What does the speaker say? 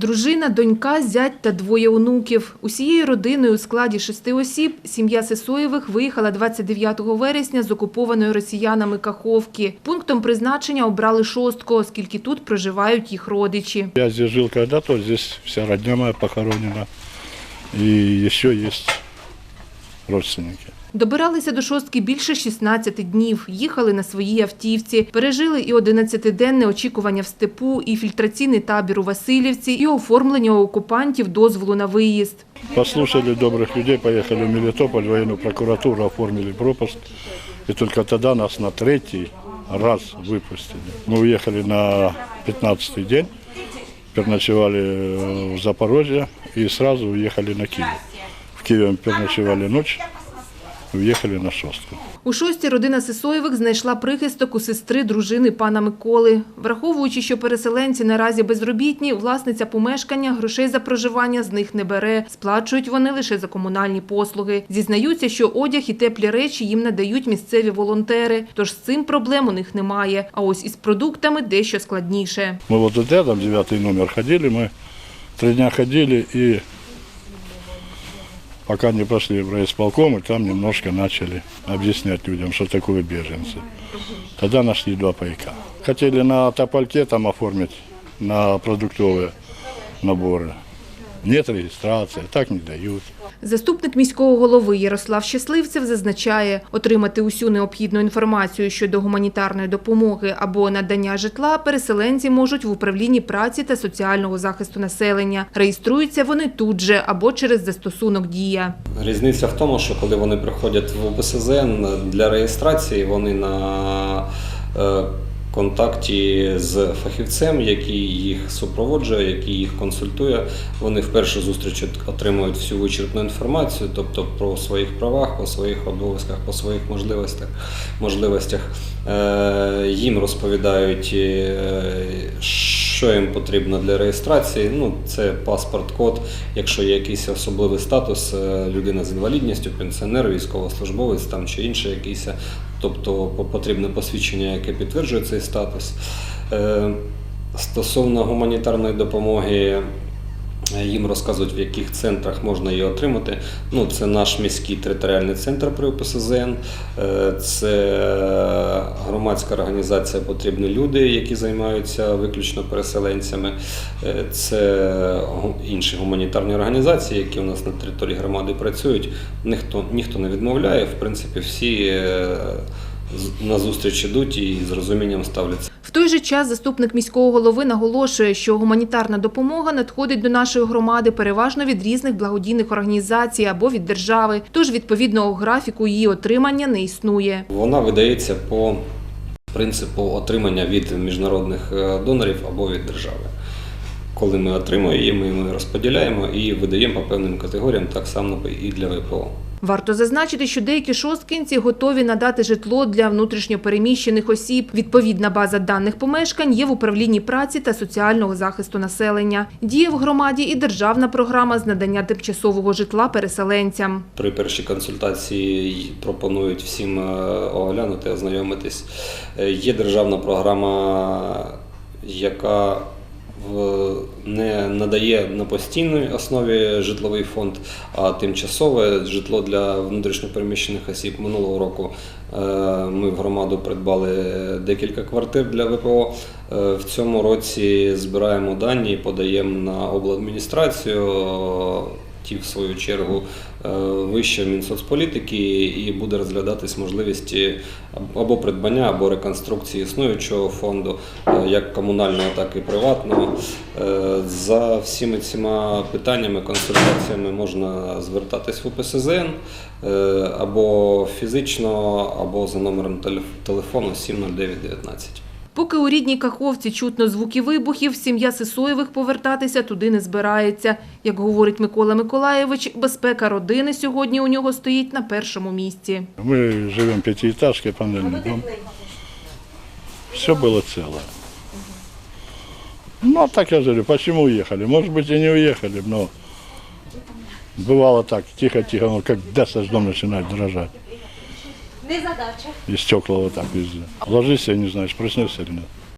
Дружина, донька, зять та двоє онуків. Усією родиною у складі шести осіб сім'я Сисоєвих виїхала 29 вересня з окупованої росіянами Каховки. Пунктом призначення обрали шостку, оскільки тут проживають їх родичі. Я здесь жил когда-то, здесь вся родня моя похоронена. И еще есть родственники. Добиралися до шостки більше 16 днів, їхали на своїй автівці, пережили і 11-денне очікування в степу, і фільтраційний табір у Васильівці, і оформлення у окупантів дозволу на виїзд. Послушали добрых людей, поехали в Мелитополь, в военную прокуратуру, оформили пропуск. И только тогда нас на третий раз выпустили. Мы уехали на 15-й день, переночевали э, в Запорожье и сразу уехали на Киев. В Киеве мы переночевали ночь, уехали на шостку. У шостій родина Сисоєвих знайшла прихисток у сестри дружини пана Миколи. Враховуючи, що переселенці наразі безробітні, власниця помешкання грошей за проживання з них не бере. Сплачують вони лише за комунальні послуги. Зізнаються, що одяг і теплі речі їм надають місцеві волонтери. Тож з цим проблем у них немає. А ось із продуктами дещо складніше. Мы вот тут рядом, девятый номер, ходили, мы три дня ходили и пока не пошли в райисполком, и там немножко начали объяснять людям, что такое беженцы. Тогда нашли два пайка. Хотели на топольке там оформить, на продуктовые наборы. Нет регистрации, так не дают. Заступник міського голови Ярослав Щасливцев зазначає, отримати усю необхідну інформацію щодо гуманітарної допомоги або надання житла переселенці можуть в управлінні праці та соціального захисту населення. Реєструються вони тут же або через застосунок Дія. Різниця в тому, що коли вони приходять в ОБСЗН для реєстрації, вони на е, контакті з фахівцем, який їх супроводжує, який їх консультує. Вони в першу зустріч отримують всю вичерпну інформацію, тобто про своїх правах, по своїх обов'язках, по своїх можливостях. можливостях. Е, Їм розповідають, е, що їм потрібно для реєстрації. Ну, це паспорт, код, якщо є якийсь особливий статус, е, людина з інвалідністю, пенсіонер, військовослужбовець там чи інше якийсь, тобто потрібне посвідчення, яке підтверджує цей статус. Е, Стосовно гуманітарної допомоги. Їм розказують, в яких центрах можна її отримати. Ну, це наш міський територіальний центр при ОПСЗН, е, це громадська організація Потрібні люди, які займаються виключно переселенцями. Е, Це інші гуманітарні організації, які у нас на території громади працюють. Ніхто, ніхто не відмовляє. В принципі, всі е, на зустріч ідуть і з розумінням ставляться. В той же час заступник міського голови наголошує, що гуманітарна допомога надходить до нашої громади переважно від різних благодійних організацій або від держави. Тож відповідного графіку її отримання не існує. Вона видається по принципу отримання від міжнародних е, донорів або від держави. Коли ми отримуємо її, ми розподіляємо і видаємо по певним категоріям, так само і для ВПО. Варто зазначити, що деякі шосткинці готові надати житло для внутрішньопереміщених осіб. Відповідна база даних помешкань є в управлінні праці та соціального захисту населення. Діє в громаді і державна програма з надання тимчасового житла переселенцям. При першій консультації пропонують всім е, оглянути, ознайомитись. Е, Є державна програма, яка не надає на постійній основі житловий фонд, а тимчасове житло для внутрішньопереміщених осіб. Минулого року е, ми в громаду придбали декілька квартир для ВПО. Е, В цьому році збираємо дані, подаємо на обладміністрацію. Ті, в свою чергу, е, вище Мінсоцполітики і буде розглядатись можливість або придбання, або реконструкції існуючого фонду, е, як комунального, так і приватного. Е, За всіми цими питаннями, консультаціями можна звертатись в УПСЗН е, або фізично, або за номером телеф- телефону 70919. Поки у рідній Каховці чутно звуки вибухів, сім'я Сисоєвих повертатися туди не збирається. Як говорить Микола Миколаєвич, безпека родини сьогодні у нього стоїть на першому місці. Мы живем в пятиэтажке, панельный дом. Все было целое. Ну, а так я же говорю, почему уехали? Может быть, и не уехали, но бывало так, тихо-тихо, ну, как даст дом начинает дрожать. Не задача. И стекла вот так везде. Ложишься и не знаешь, проснешься или нет.